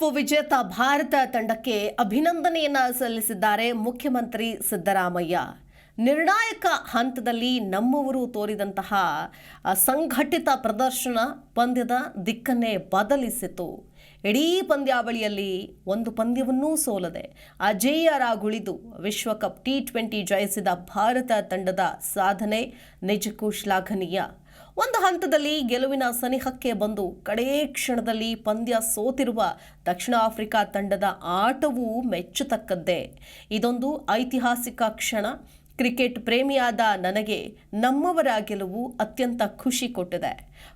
ವಿಶ್ವಕಪ್ ವಿಜೇತ ಭಾರತ ತಂಡಕ್ಕೆ ಅಭಿನಂದನೆಯನ್ನ ಸಲ್ಲಿಸಿದ್ದಾರೆ ಮುಖ್ಯಮಂತ್ರಿ ಸಿದ್ದರಾಮಯ್ಯ. ನಿರ್ಣಾಯಕ ಹಂತದಲ್ಲಿ ನಮ್ಮವರು ತೋರಿದಂತಹ ಸಂಘಟಿತ ಪ್ರದರ್ಶನ ಪಂದ್ಯದ ದಿಕ್ಕನ್ನೇ ಬದಲಿಸಿತು. ಇಡೀ ಪಂದ್ಯಾವಳಿಯಲ್ಲಿ ಒಂದು ಪಂದ್ಯವನ್ನೂ ಸೋಲದೆ ಅಜೇಯರಾಗುಳಿದು ವಿಶ್ವಕಪ್ ಟಿ ಟ್ವೆಂಟಿ ಜಯಿಸಿದ ಭಾರತ ತಂಡದ ಸಾಧನೆ ನಿಜಕ್ಕೂ ಶ್ಲಾಘನೀಯ. ಒಂದು ಹಂತದಲ್ಲಿ ಗೆಲುವಿನ ಸನಿಹಕ್ಕೆ ಬಂದು ಕಡೇ ಕ್ಷಣದಲ್ಲಿ ಪಂದ್ಯ ಸೋತಿರುವ ದಕ್ಷಿಣ ಆಫ್ರಿಕಾ ತಂಡದ ಆಟವೂ ಮೆಚ್ಚತಕ್ಕದ್ದೇ. ಇದೊಂದು ಐತಿಹಾಸಿಕ ಕ್ಷಣ. ಕ್ರಿಕೆಟ್ ಪ್ರೇಮಿಯಾದ ನನಗೆ ನಮ್ಮವರ ಗೆಲುವು ಅತ್ಯಂತ ಖುಷಿ ಕೊಟ್ಟಿದೆ.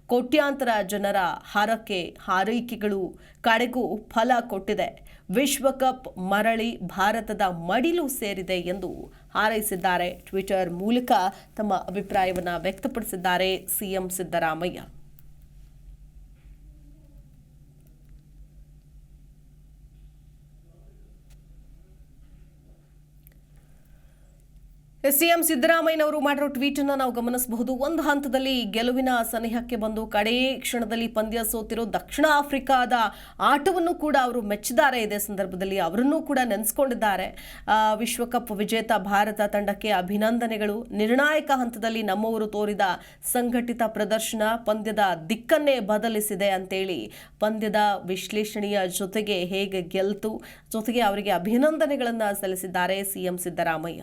ಕೋಟ್ಯಾಂತರ ಜನರ ಹಾರಕ್ಕೆ ಹಾರೈಕೆಗಳು ಕಡೆಗೂ ಫಲ ಕೊಟ್ಟಿದೆ. ವಿಶ್ವಕಪ್ ಮರಳಿ ಭಾರತದ ಮಡಿಲು ಸೇರಿದೆ ಎಂದು ಹಾರೈಸಿದ್ದಾರೆ. ಟ್ವಿಟರ್ ಮೂಲಕ ತಮ್ಮ ಅಭಿಪ್ರಾಯವನ್ನು ವ್ಯಕ್ತಪಡಿಸಿದ್ದಾರೆ ಸಿಎಂ ಸಿದ್ದರಾಮಯ್ಯ. ಸಿಎಂ ಸಿದ್ದರಾಮಯ್ಯನವರು ಮಾಡಿರೋ ಟ್ವೀಟ್ ಅನ್ನ ನಾವು ಗಮನಿಸಬಹುದು. ಒಂದು ಹಂತದಲ್ಲಿ ಗೆಲುವಿನ ಸನಿಹಕ್ಕೆ ಬಂದು ಕಡೇ ಕ್ಷಣದಲ್ಲಿ ಪಂದ್ಯ ಸೋತಿರೋ ದಕ್ಷಿಣ ಆಫ್ರಿಕಾದ ಆಟವನ್ನು ಕೂಡ ಅವರು ಮೆಚ್ಚಿದ್ದಾರೆ. ಇದೇ ಸಂದರ್ಭದಲ್ಲಿ ಅವರನ್ನು ಕೂಡ ನೆನೆಸ್ಕೊಂಡಿದ್ದಾರೆ. ವಿಶ್ವಕಪ್ ವಿಜೇತ ಭಾರತ ತಂಡಕ್ಕೆ ಅಭಿನಂದನೆಗಳು. ನಿರ್ಣಾಯಕ ಹಂತದಲ್ಲಿ ನಮ್ಮವರು ತೋರಿದ ಸಂಘಟಿತ ಪ್ರದರ್ಶನ ಪಂದ್ಯದ ದಿಕ್ಕನ್ನೇ ಬದಲಿಸಿದೆ ಅಂತೇಳಿ ಪಂದ್ಯದ ವಿಶ್ಲೇಷಣೆಯ ಜೊತೆಗೆ ಹೇಗೆ ಗೆಲ್ತು, ಜೊತೆಗೆ ಅವರಿಗೆ ಅಭಿನಂದನೆಗಳನ್ನು ಸಲ್ಲಿಸಿದ್ದಾರೆ CM Siddaramaiah.